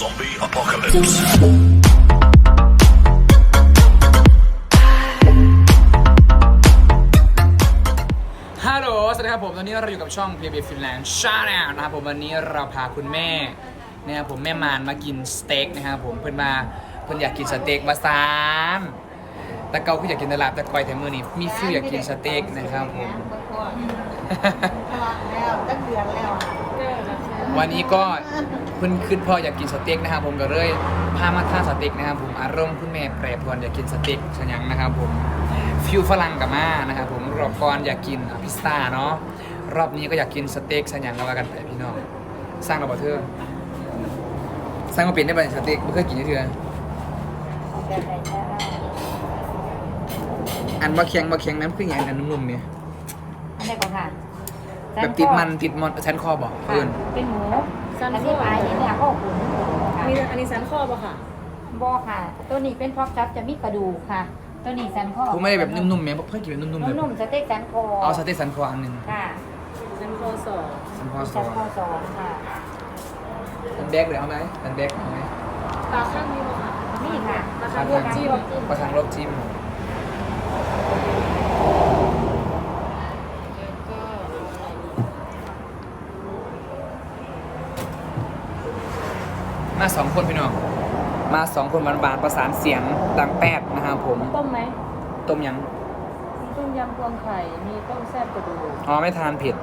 Zombie apocalypse. ฮัลโหล สวัสดีครับผม ตอนนี้เราอยู่กับช่อง p b Finland Channel นะครับผม วันนี้เราพาคุณแม่นะครับผมแม่มานมากินสเต็กนะครับผม เพิ่นมาเพิ่นอยากกินสเต็กมาซานแต่เกาคืออยากกินตลาดแต่คอยแต่มือนี้มีฟิลอยากกินสเต็กนะครับผมแล้วตั้งเดือนแล้ว วันนี้ก็เพิ่นขึ้นพ่ออยากกินสเต็กนะครับผมก็เลยพามาทานสเต็กนะครับผมอารมณ์คุณแม่แปรปรวนอยากกินสเต็กชะยังนะครับผมฟิวฝรั่งกับมานะครับผมรอบก่อนอยากกินพิซซ่าเนาะรอบนี้ก็อยากกินสเต็กชะยังก็ว่ากันไปพี่น้องสร้างราบ่เธอสร้างมาเป็นได้ป่ะสเต็กไม่เคยกินที่เธออันบะเคียงบะเคียงน้ำคืออย่างอันนุ่มๆเนี่ยอันนี้ก่อนค่ะ แบบติดมันติดมันชั้นคอบอกค่ะเพื่อนเป็นหมูสันคออันนี้ปลายนี่เนี่ยก็ขุนค่ะมีอันนี้สันคอป่ะค่ะบอค่ะ ตัวนี้เป็นพอกจับจะมีกระดูกค่ะ ตัวนี้สันคอผมไม่ได้แบบนุ่มๆเนี่ยเพื่อนกินแบบนุ่มๆเลยนุ่มๆสเต็กสันคอเอาสเต็กสันคออันหนึ่งค่ะสันคอสองสันคอสสัอนงคอสองค่ะ สันแบกเลยเอาไหมสันแบกเอาไหมตาข้างนี้ป่ะค่ะนี่ค่ะราคาลวกจิ้มประทังรสจิ้ม แล้วก็ มาสองคนพี่น้อง มาสองคนบานๆประสานเสียงดังแป๊ดนะครับผม ต้มไหมต้มยัง มีต้มยำพวงไข่ มีต้มแซ่บกระดูกอ๋อไม่ทานเผ็ด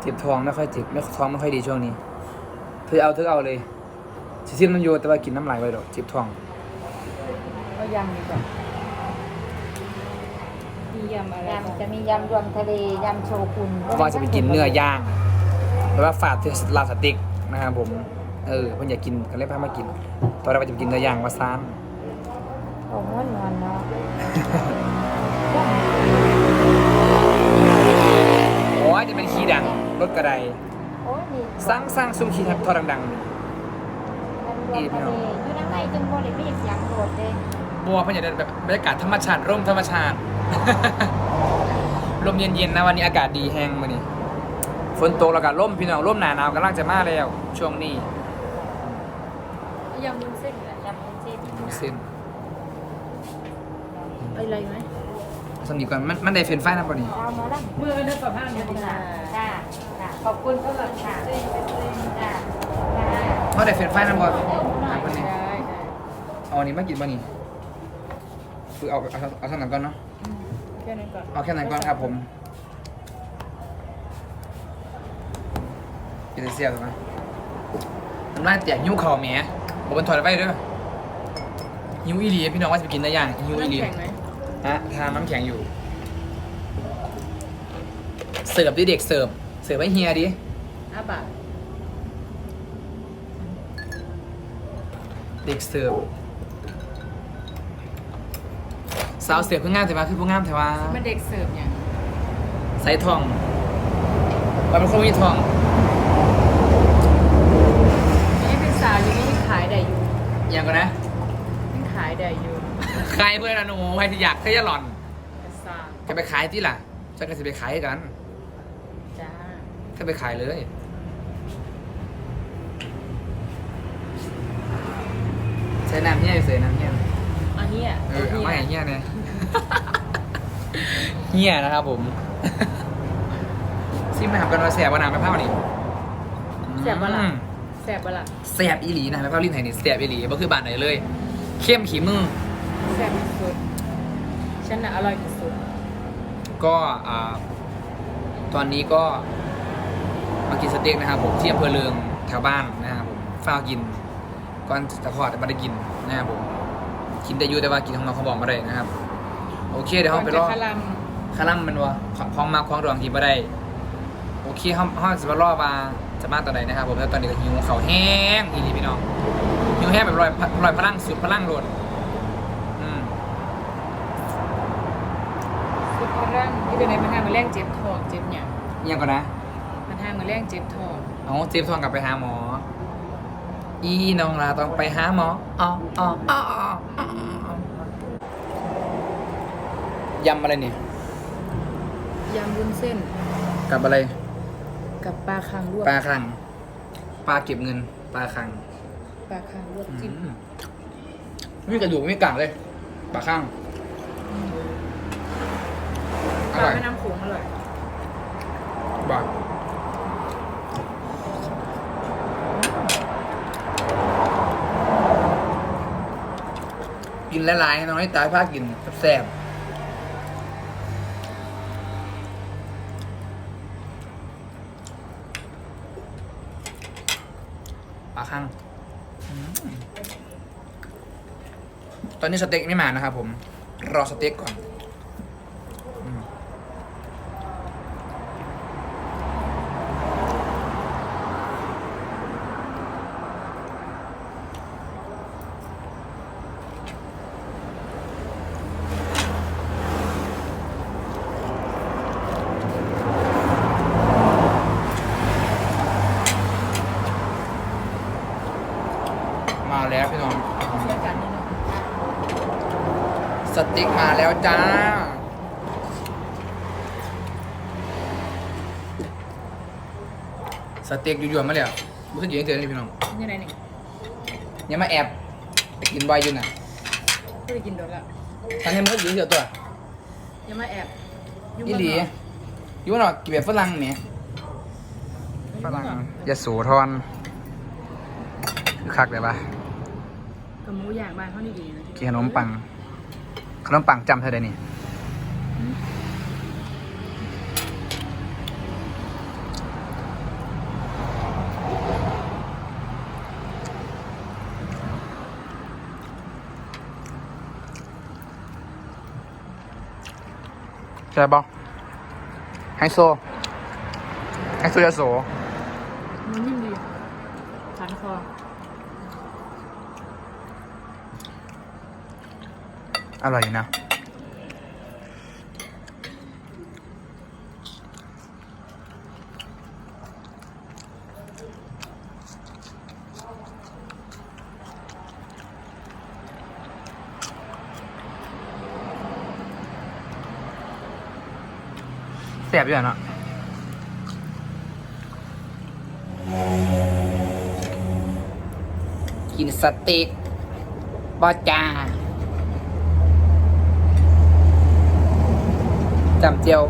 เจ็บท้องไม่ค่อยเจ็บไม่ท้องไม่ค่อยดีช่วงนี้เธอเอาเธอเอาเลยสิซิมน้ำโยแต่ว่ากินน้ำลายไปดอกเจ็บท้องเอายำดีกว่ามียำอะไรบ้างยำจะมียำรวมทะเลยำโชกุนว่าจะไปกินเนื้อย่างหรือว่าฝาดที่ลาบสเต็กนะครับผม เออเพิ่นอยากกินก็เลยพามากิน ตอนแรกว่าจะไปกินเนื้อย่างมาซานโอ้ม้วนนวลเนาะโอ้ยจะเป็นขี้ดังรถกระไดโอ้ยนี่สร้างสร้างซุ้มขี้ทับทอดังยำรวมทะเลอยู่ด้านในจึงบริมีเสียงโดดเลยๆบัวเพิ่นอยากได้แบบบรรยากาศธรรมชาติร่มธรรมชาติ ลมเย็นๆนะวันนี้อากาศดีแห้งมื้อนี้ฝนตกแล้วก็ร่มพี่น้องร่มหนาหนาวกำลังจะมาแล้ว ช่วงนี้ ยำมุ้นเส้นอะไรยำเป็นเส้นเส้นอะไรไหมสนิทก่อนมันมันได้เฟรนไฟนะบ่นี้เรามาแล้วเมื่อนึกกับผ้าเนี่ยค่ะค่ะค่ะขอบคุณสำหรับค่ะค่ะค่ะเขาได้เฟรนไฟนะบ่ถามคนนี้ได้ได้เอาอันนี้มากินบ่นี่คือเอาเอาเอาเท่านั้นก่อนเนาะแค่นั้นก่อนเอาแค่นั้นก่อนครับผมกินเสียบถูกไหมน้ำลายแตกหิ้วเข่าแหมบ อกเป็นถอดไว้เด้อหิ้วอีหลีพี่น้องว่าจะไปกินได้ยังหิ้วอีหลีน้ำแข็งไหมฮะทานน้ำแข็งอยู่ เสิร์ฟดิเด็กเสิร์ฟ เสิร์ฟให้เฮียดิห้าบาทเด็กเสิร์ฟสาวเสิร์ฟเพิ่งงามแต่ว่าคือผู้งามแต่ว่ามันเด็กเสิร์ฟอย่างใส่ทองมันเป็นคนมีทอง นี่เป็นสาวอยู่นี่ยังขายได้อยู่ อ ย่างก่อนนะยังขายได้อยู่ขายเพื่อนอนุใครที่อยากใครจะหล่อนเป็นสาวจะไปขายที่ล่ะฉันก็จะไปขายให้กันจ้าถ้าไปขายเลยใช้น้ำเฮียอยู่เสียน้ำเฮียอันนี้อะเออเอาไม่เฮียเนี่ยเฮียนะครับผมซิมไปหากันว่าแสบว่าน้ำไปเผานี่แสบปะล่ะอืม แสบปะล่ะแสบอีหลีนะไปเผาลิ้นไห้นี่แสบอีหลีบ่คือบานไหนเลย เข้มขี้มือ แสบที่สุดฉันน่ะอร่อยที่สุดก็อ่าตอนนี้ก็มากินสเต็กนะครับผมที่อำเภอเลืองแถวบ้านนะครับผมฝ้าวกินก่อนจะคลอดแต่ไม่ได้กินนะครับผมกินได้อยู่แต่ว่ากินของเราเขาบอกมาได้นะครับ โอเคเดี๋ยวเราไปรอก่นจะคลัมคาร่ำมันวะคล้องมาคล้องดวงทีมาได้ โอเคห้องห้องจะมารอมา จะมาตอนไหนนะครับผมแล้วตอนนี้ก็หิวเขาวแห้งอีนี่พี่น้องหิวแห้งแบบลอยลอยพลังสุดพลังโลดอืมสุดพลังที่เป็นในปัญหามาแรงเจ็บท้องเจ็บเนี่ยอิหยังก่อนนะปัญหามาแรงเจ็บท้องเอาเจมส์ทองกลับไปหาหมอ อีน้องลาต้องไปหาหมออ๋ออ๋ออ๋ออ๋ออ๋อยำอะไรเนี่ยยำวุ้นเส้น กับอะไร กับปลาคังลวกปลาคลัง ปลาเก็บเงิน ปลาคลังปปลาคางลวกจิ้มอืมไม่มีกระดูกไม่มีกากเลย ปลาข้างปอลาร่อยแม่น้ำโขงอร่อยบ้ากินหลายๆน้อยตายภาคกินแซ่บๆปลาข้างอืม ตอนนี้สเต็กไม่มานะครับผม รอสเต็กก่อนอืม มาแล้วพี่น้อง เชื่อกันนี่เนาะ สติ๊กมาแล้วจ้า สเต็กอยู่ๆมาแล้วบุขึ้นอยู่ในเตือนเลยพี่น้องนี่ไหนนี่ยังมาแอบไปกินไวน์อยู่น่ะก็ได้กินโดนละตอนนี้มันก็อยู่เดียวตัวอย่ามาแอบยุ่งอีบ้านหลีเนาะอยู่หรอกกินแบบฝรั่งเนี่ยฝรั่งยาสูทอนคือคักเลยปะกับหมูย่างบ้านเขานี่ดีนะกินขนมปัง ขนมปังจำเธอได้นี่ใช่ปะไฮโซไฮโซยาโสมันยิ่งดีขันคอ อร่อยนะ แสบอยู่อะนะกินสเต็กบอจ้า จำเจียว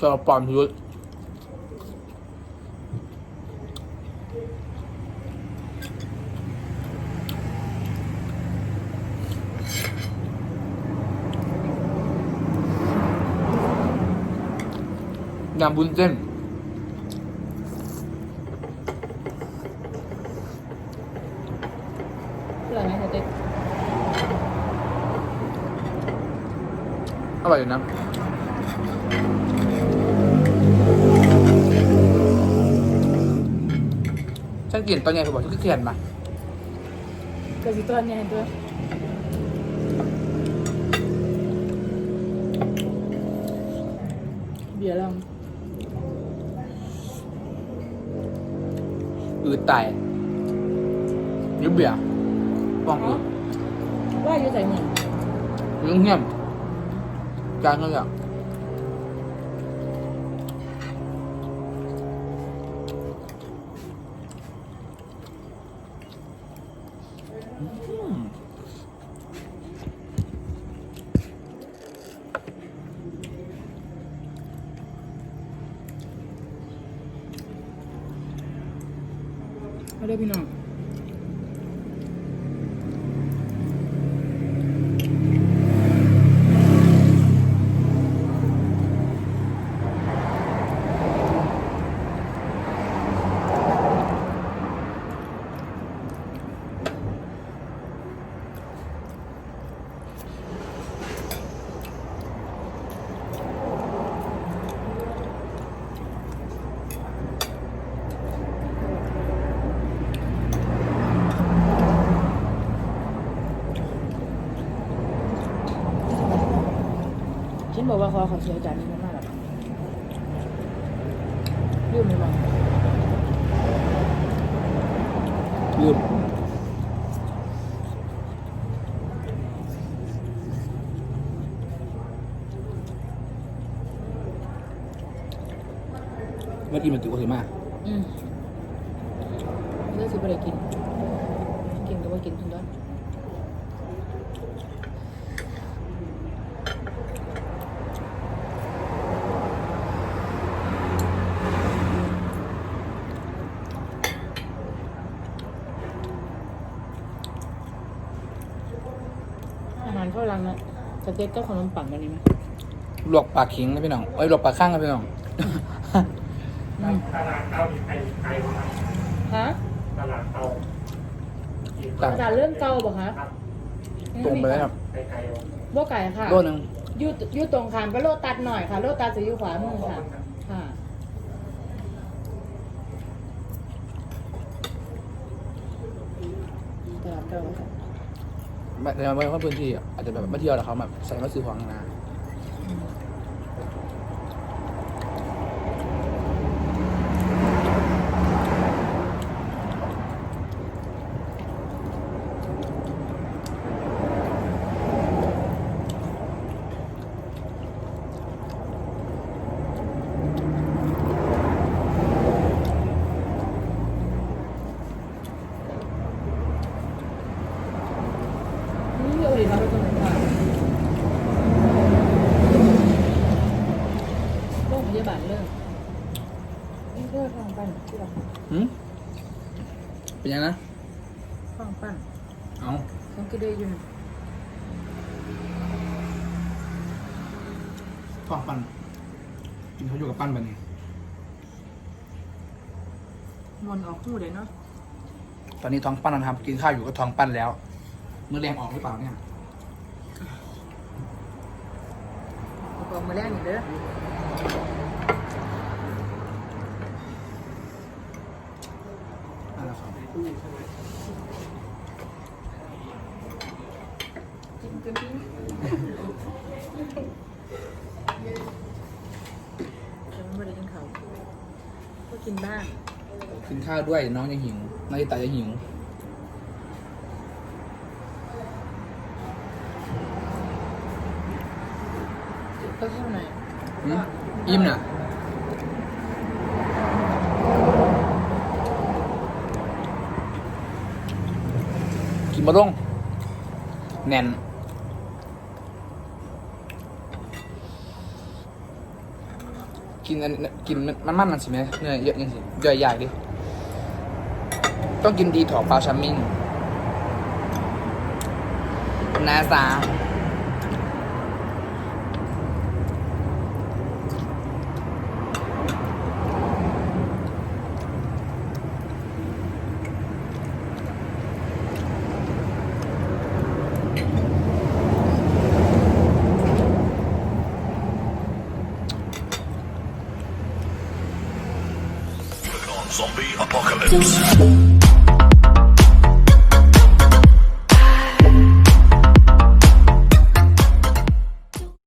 ชอบปอมยุทธยำบุญเส้นอร่อยไหมสเต็กอร่อยอยู่นะ กินตอนใหญ่ผมบอกฉันก็เขียนมากระสิตัวเนี่ยเห็นตัวเบียร์ลองอืดตายยุบเบียร์ป้องกูว่าอยู่ใส่หนึ่งยุ่งเงียบจานก็อยากอืม มา บอกว่าคอขอเสียใจมีมากๆหรอกลืมไหมบ้างลืมเมื่อกี้มันติวสิมาอืมเลือกสิบอะไรกิน กินก็ว่ากินทุนด้อน อาหารฝรั่งนะ สเต็กก็ขนมปังกันนี่ไหมลวกปลาขิงนะพี่น้องเอ้ยลวกปลาข้างนะพี่น้องตลาดเตาอยู่ไกลไกลครับฮะตลาดเตาต่างอาจารย์เริ่มเก่าป่ะคะตรงไปเลยครับไกลไกลบ่ไก่ค่ะโลนึงอยูอยู่ตรงขามก็โลตัดหน่อยค่ะ โลตัดจะอยู่ขวามือค่ะ ค่ะ ตลาดเก่าค่ะ ไม่แต่ไม่ว่าพื้นที่ อาจจะแบบมาเที่ยวแล้วเขาแบบใส่มาซื้อของนาเอาอีกแล้วตรงนี้ค่ะโรงพยาบาลเริ่มนี่เริ่มฟังปั้นที่เรา หืมเป็น ยังนะฟังปั้นเอาต้องกินได้อยู่ท้องปั้นกินเขาอยู่กับปั้นไปนี่มนออกหูเลยเนาะตอนนี้ท้องปั้นนะครับ กินข้าวอยู่ก็ท้องปั้นแล้วมือแรงออกหรือเปล่าเนี่ย บอกมาแรกนี่เด้อ นั่นแหละครับกินกินกินแต่มันไม่ได้กินเขาวก็กินบ้างกินข้าวด้วยน้องยังหิวนาฬิตายังหิวก็เท่าไหร่หืมอิ่มน่ะ กินมาลงแน่นกินอันกินมันมันมันสิไหมเนื้อเยอะยังสิย่อยใหญ่ดิ ต้องกินดีถอปลาชัมมิงนาซา 就是